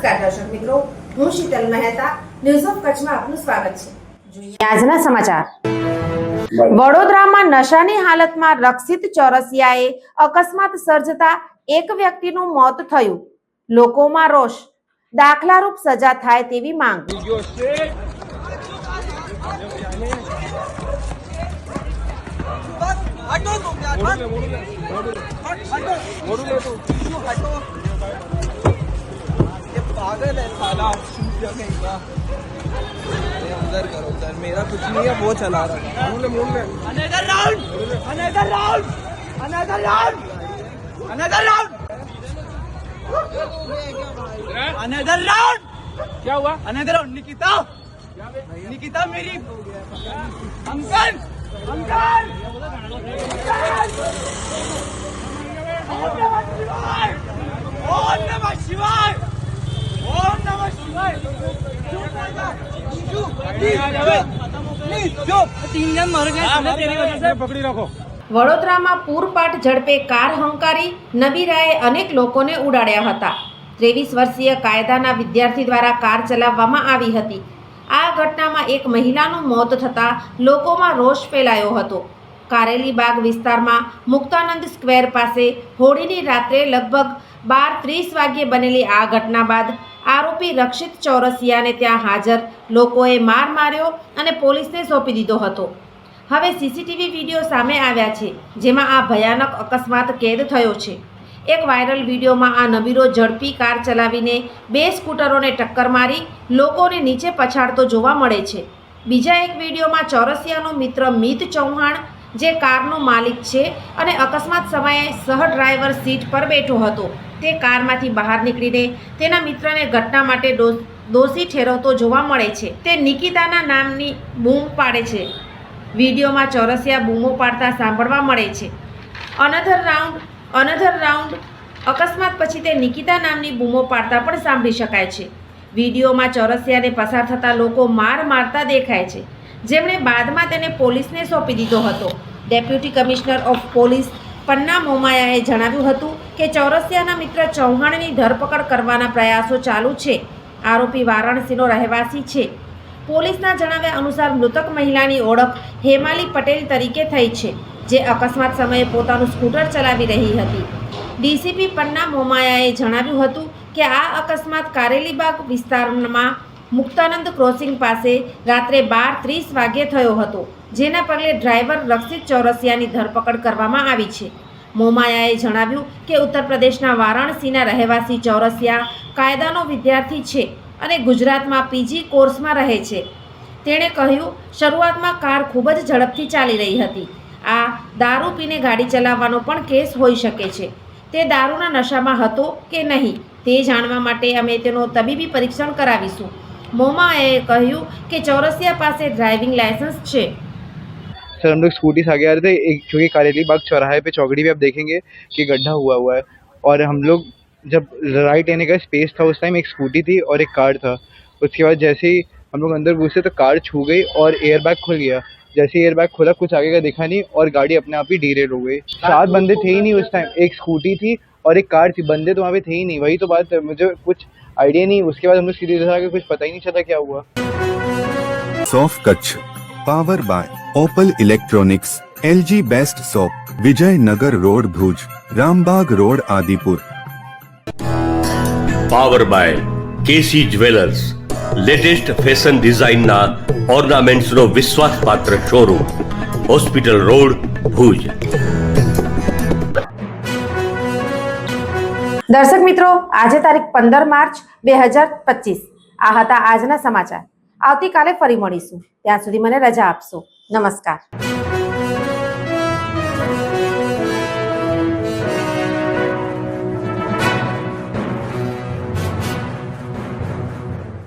નમસ્કાર દર્શક મિત્રો હું શીતલ મહેતા ન્યૂઝ ઓફ કચ્છમાં આપનું સ્વાગત છે. જોઈએ આજના સમાચાર. વડોદરામાં નશાની હાલતમાં રક્ષિત ચોરસિયાએ અકસ્માત સર્જતા એક વ્યક્તિનું મોત થયું. લોકોમાં રોષ. દાખલારૂપ સજા થાય તેવી માંગ. हटो है का करो उधर मेरा कुछ नहीं है वो चला रहा है अनदर राउंड क्या हुआ अनदर राउंड निकिता निकिता मेरी अंकल अंकल વડોદરામાં પૂરપાટ ઝડપે કાર હંકારી નબીરાએ અનેક લોકોને ઉડાડ્યા હતા. ત્રેવીસ વર્ષીય કાયદાના વિદ્યાર્થી દ્વારા કાર ચલાવવામાં આવી હતી. આ ઘટનામાં એક મહિલાનું મોત થતાં લોકોમાં રોષ ફેલાયો હતો. કારેલી બાગ વિસ્તારમાં મુક્તાનંદ સ્ક્વેર પાસે હોળીની રાત્રે લગભગ બાર ત્રીસ વાગ્યે બનેલી આ ઘટના બાદ આરોપી રક્ષિત ચોરસિયાને ત્યાં હાજર લોકોએ માર માર્યો અને પોલીસને સોંપી દીધો હતો. હવે સીસીટીવી વીડિયો સામે આવ્યા છે, જેમાં આ ભયાનક અકસ્માત કેદ થયો છે. એક વાયરલ વિડીયોમાં આ નબીરો ઝડપી કાર ચલાવીને બે સ્કૂટરોને ટક્કર મારી લોકોને નીચે પછાડતો જોવા મળે છે. બીજા એક વિડીયોમાં ચોરસિયાનો મિત્ર મિત ચૌહાણ જે કારનો માલિક છે અને અકસ્માત સમયે સહ ડ્રાઈવર સીટ પર બેઠો હતો. તે કારમાંથી બહાર નીકળીને તેના મિત્રને ઘટના માટે દોષી ઠેરવતો જોવા મળે છે. તે નિકિતાના નામની બૂમ પાડે છે. વિડીયોમાં ચોરસિયા બૂમો પાડતા સાંભળવા મળે છે. અનધર રાઉન્ડ અનધર રાઉન્ડ અકસ્માત પછી તે નિકિતા નામની બૂમો પાડતા પણ સાંભળી શકાય છે. વિડીયોમાં ચોરસિયાને પસાર થતા લોકો માર મારતા દેખાય છે. જેમણે બાદમાં તેને પોલીસને સોંપી દીધો હતો. Deputy commissioner of police Panna મોમાયાએ જણાવ્યું હતું કે ચોરસિયાના મિત્ર ચૌહાણની ધરપકડ કરવાના પ્રયાસો ચાલુ છે. આરોપી વારાણસીનો રહેવાસી છે. પોલીસના જણાવ્યા અનુસાર મૃતક મહિલાની ઓળખ હેમાલી પટેલ તરીકે થઈ છે, જે અકસ્માત સમયે પોતાનું સ્કૂટર ચલાવી રહી હતી. ડીસીપી પન્ના મોમાયાએ જણાવ્યું હતું કે આ અકસ્માત કારેલીબાગ વિસ્તારમાં મુક્તાનંદ ક્રોસિંગ પાસે રાત્રે બાર ત્રીસ વાગ્યે થયો હતો, જેના પગલે ડ્રાઈવર રક્ષિત ચોરસિયાની ધરપકડ કરવામાં આવી છે. મોમાયાએ જણાવ્યું કે ઉત્તર પ્રદેશના વારાણસીના રહેવાસી ચોરસિયા કાયદાનો વિદ્યાર્થી છે અને ગુજરાતમાં પીજી કોર્સમાં રહે છે. તેણે કહ્યું, શરૂઆતમાં કાર ખૂબ જ ઝડપથી ચાલી રહી હતી. આ દારૂ પીને ગાડી ચલાવવાનો પણ કેસ હોઈ શકે છે. તે દારૂના નશામાં હતો કે નહીં તે જાણવા માટે અમે તેનો તબીબી પરીક્ષણ કરાવીશું. મોમાએ કહ્યું કે ચોરસિયા પાસે ડ્રાઇવિંગ લાયસન્સ છે सर हम लोग स्कूटी से आगे आ रहे थे एक जो कि कारेली बाग चौराहे पे चौकड़ी पे आप देखेंगे कि गड्ढा हुआ हुआ है और हम लोग जब राइट लेने का स्पेस था उस टाइम एक स्कूटी थी और एक कार था उसके बाद जैसे ही हम लोग अंदर घुसे तो कार छू गई और एयर बैग खुल गया जैसे ही एयर बैग खुला कुछ आगे का दिखा नहीं और गाड़ी अपने आप ही डीरेल हो गई सात बंदे थे ही नहीं उस टाइम एक स्कूटी थी और एक कार थी बंदे तो वहाँ पे थे ही नहीं वही तो बात है मुझे कुछ आइडिया नहीं उसके बाद हम लोग सीधे इधर आके कुछ पता ही नहीं चला क्या हुआ सोफ Kutch power by Opal electronics LG best soap Vijaynagar road Bhuj Rambagh road Adipur power by KC jewellers latest fashion ડિઝાઇનના ઓર્નામેન્ટ્સનો વિશ્વાસપાત્ર શોરૂમ હોસ્પિટલ રોડ ભુજ દર્શક મિત્રો, આજે તારીખ પંદર માર્ચ બે હજાર પચીસ. આ હતા આજના સમાચાર. આવતીકાલે ફરી મળીશું. ત્યાં સુધી મને રજા આપશો. નમસ્કાર.